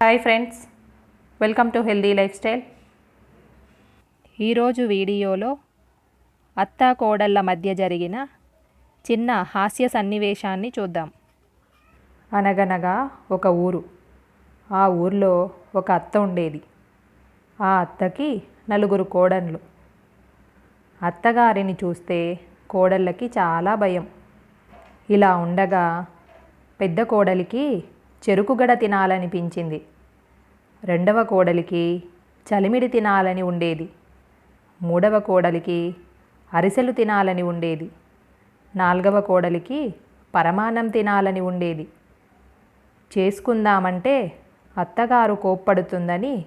Hi friends welcome to healthy life style ఈరోజు వీడియోలో అత్తా కోడళ్ళ మధ్య జరిగిన చిన్న హాస్య సన్నివేశాన్ని చూద్దాం. అనగనగా ఒక ఊరు. ఆ ఊర్లో ఒక అత్త ఉండేది. ఆ అత్తకి నలుగురు కోడళ్ళు. అత్తగారిని చూస్తే కోడళ్ళకి చాలా భయం. ఇలా ఉండగా పెద్ద కోడలికి చెరుకుగడ తినాలనిపించింది. రెండవ కోడలికి చలిమిడి తినాలని ఉండేది. మూడవ కోడలికి అరిసెలు తినాలని ఉండేది. నాలుగవ కోడలికి పరమాన్నం తినాలని ఉండేది. చేసుకుందామంటే అత్తగారు కోప్పడుతుందని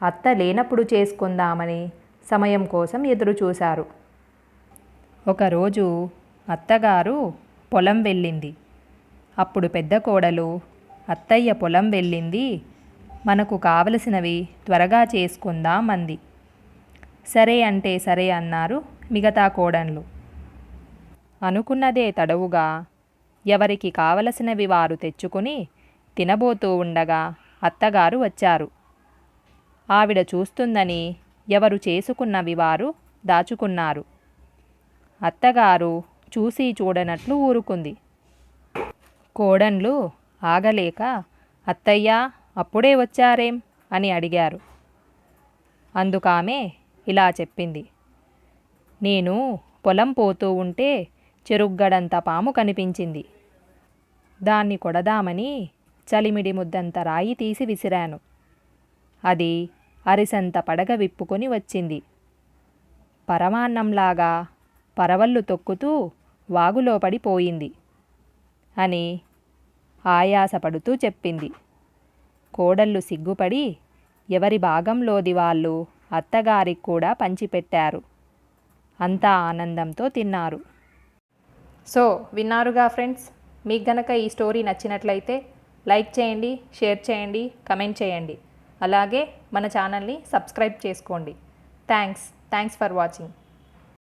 అత్త లేనప్పుడు చేసుకుందామని సమయం కోసం ఎదురు చూశారు ఒకరోజు అత్తగారు పొలం వెళ్ళింది. అప్పుడు పెద్ద కోడలు అత్తయ్య పొలం వెళ్ళింది. మనకు కావలసినవి త్వరగా చేసుకుందాం అంది. సరే అంటే సరే అన్నారు మిగతా కోడన్లు. అనుకున్నదే తడవుగా ఎవరికి కావలసినవి వారు తెచ్చుకుని తినబోతూ ఉండగా అత్తగారు వచ్చారు. ఆవిడ చూస్తుందని ఎవరు చేసుకున్నవి వారు దాచుకున్నారు. అత్తగారు చూసి చూడనట్లు ఊరుకుంది. కోడన్లు ఆగలేక అత్తయ్య అప్పుడే వచ్చారేం? అని అడిగారు. అందుకామె ఇలా చెప్పింది. నేను పొలం పోతూ ఉంటే చెరుగ్గడంత పాము కనిపించింది. దాన్ని కొడదామని చలిమిడి ముద్దంత రాయి తీసి విసిరాను. అది అరిసంత పడగ విప్పుకొని వచ్చింది. పరమాన్నంలాగా పరవళ్ళు తొక్కుతూ వాగులో పడిపోయింది అని ఆయాసపడుతూ చెప్పింది. కోడళ్ళు సిగ్గుపడి ఎవరి భాగంలోది వాళ్ళు? అత్తగారికి కూడా పంచిపెట్టారు. అంతా ఆనందంతో తిన్నారు. సో విన్నారుగా ఫ్రెండ్స్? మీకు గనక ఈ స్టోరీ నచ్చినట్లయితే లైక్ చేయండి షేర్ చేయండి కమెంట్ చేయండి. అలాగే మన ఛానల్ని సబ్స్క్రైబ్ చేసుకోండి. థ్యాంక్స్. Thanks for watching.